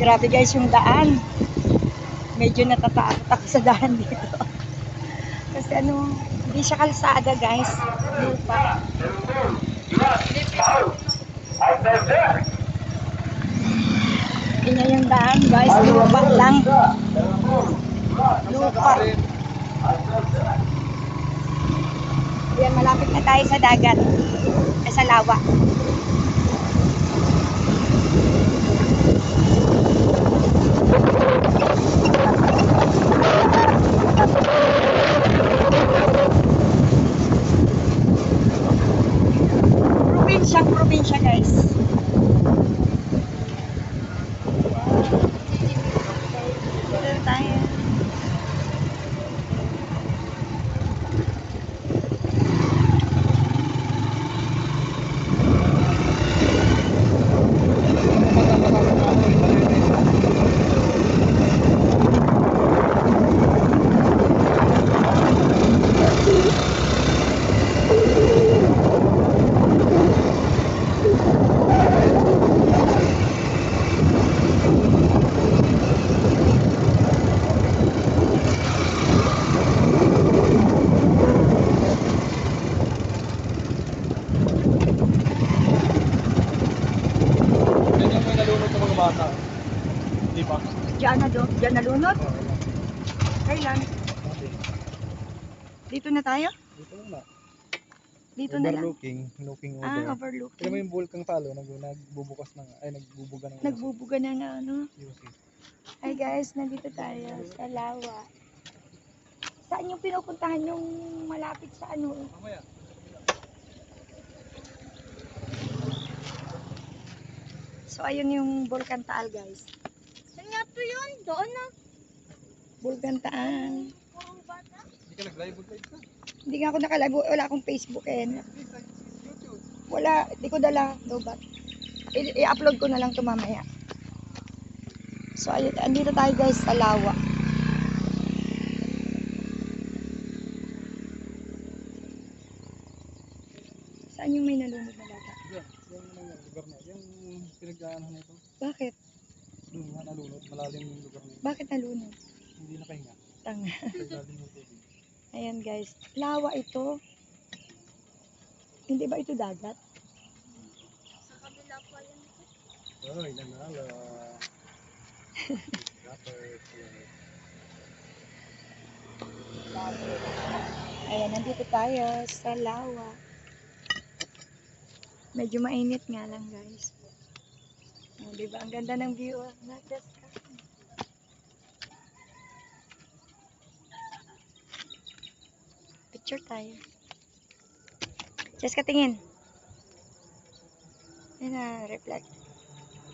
Grabe guys yung daan. Medyo natatakot ako sa daan dito. Kasi ano, hindi siya kalsada guys. Lupa. Ganyan yung daan guys. Lupa lang. Lupa. Yan, malapit na tayo sa dagat. Sa lawa. Probinsya guys. Dito tayo. Di ba? Diyan na do, diyan nalunod. Oo. Kailan? Dito na tayo? Dito na. Dito na lang. Overlooking, looking over. Ah, Tignan mo overlooking. yung bulkang talo, nag nagbubukas ng, ay nagbubuga ng Nagbubuga na nga, ano. Hi guys, nandito tayo sa Lawa. Saan yung pinupuntahan yung malapit sa ano? Mamaya. So ayun yung Bulkan Taal guys. Saan nga yun? Doon na. Bulkan Taal. Purong bata. Hindi ka nag-live live ka. Hindi nga ako nakalago, wala akong Facebook eh. Wala, di ko dala lobat. I- I-upload ko na lang to mamaya. So ayun, andito tayo guys sa Lawa. Saan yung may nalunod na bata? Yan, yung yan, lugar na. Yung pinagdaanan na ito. Bakit? Doon nga nalunod, malalim yung lugar na yun. Bakit nalunod? Hindi nakahinga. Tanga. Sa ilalim yung tubig. Ayan guys, lawa ito. Hindi ba ito dagat? Sa kabila pa yan. Oy, nanalo. Rappers. Ayan, nandito tayo sa lawa. Medyo mainit nga lang guys. Oh, di ba? Ang ganda ng view. ah. Natas. Picture tayo. Just katingin. Ayan na, reflect.